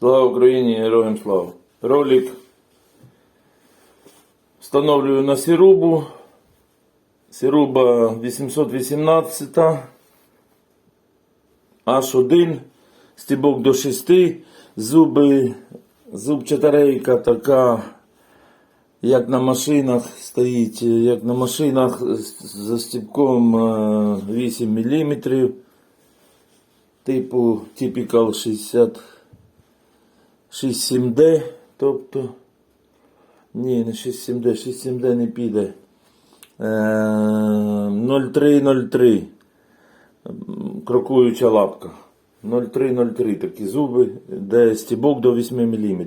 Слава Україні, героям слава. Ролик встановлюю на сірубу. Сіруба 818 H1, стібок до 6, зуби, зубчата рейка така, як на машинах стоїть, як на машинах за стібком е, 8 мм, типу Typical 60 67D, тобто. Ні, не 67D, 67D не піде. Е, 0303. Крокуюча лапка. 0303 такі зуби, де стібок до 8 мм.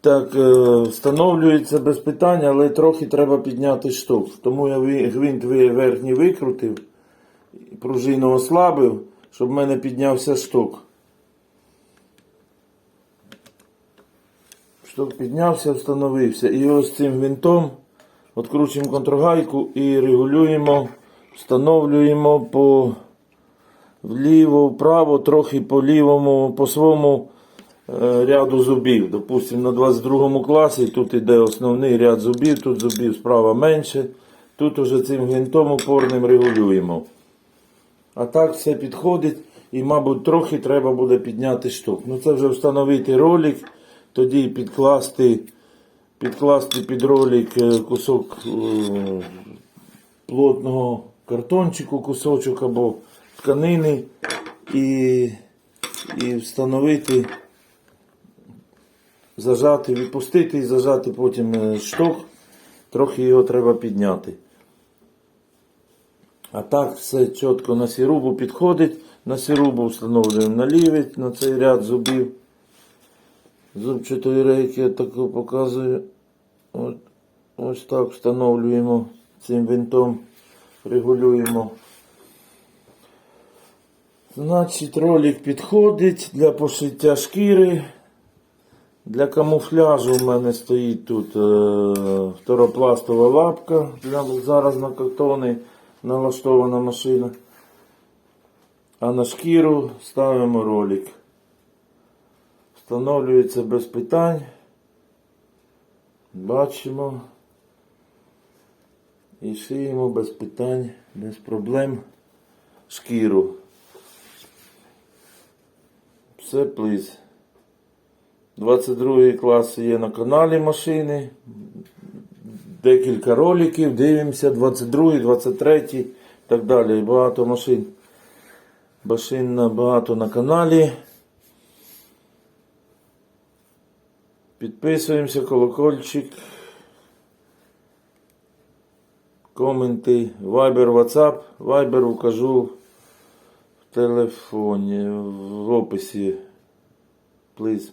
Так, е, встановлюється без питань, але трохи треба підняти шток. Тому я гвинт верхній викрутив, пружину ослабив, щоб в мене піднявся шток. Шток піднявся, встановився. І ось цим винтом відкручуємо контргайку і регулюємо, встановлюємо по вліво, вправо, трохи по лівому, по своєму е, ряду зубів. Допустимо, на 22 класі тут іде основний ряд зубів, тут зубів справа менше. Тут уже цим гвинтом опорним регулюємо. А так все підходить і, мабуть, трохи треба буде підняти шток. Ну це вже встановити ролик, тоді підкласти, підкласти під ролик е, кусок е, плотного картончику, кусочок або тканини і, і встановити, зажати, відпустити і зажати потім е, шток. Трохи його треба підняти. А так все чітко на сірубу підходить. На сірубу встановлюємо на лівий, на цей ряд зубів. Зубчатої рейки я таку показую. От, ось так встановлюємо цим винтом, регулюємо. Значить, ролик підходить для пошиття шкіри. Для камуфляжу в мене стоїть тут е, второпластова лапка. Для, зараз на картони налаштована машина. А на шкіру ставимо ролик. Встановлюється без питань. Бачимо. І шиємо без питань, без проблем шкіру. Все плиз. 22 клас є на каналі машини. Декілька роликів. Дивимося 22, 23 і так далі. Багато машин. Машин багато на каналі. Підписуємося, колокольчик. Коменти. Вайбер, WhatsApp. Вайбер укажу в телефоні, в описі. Please.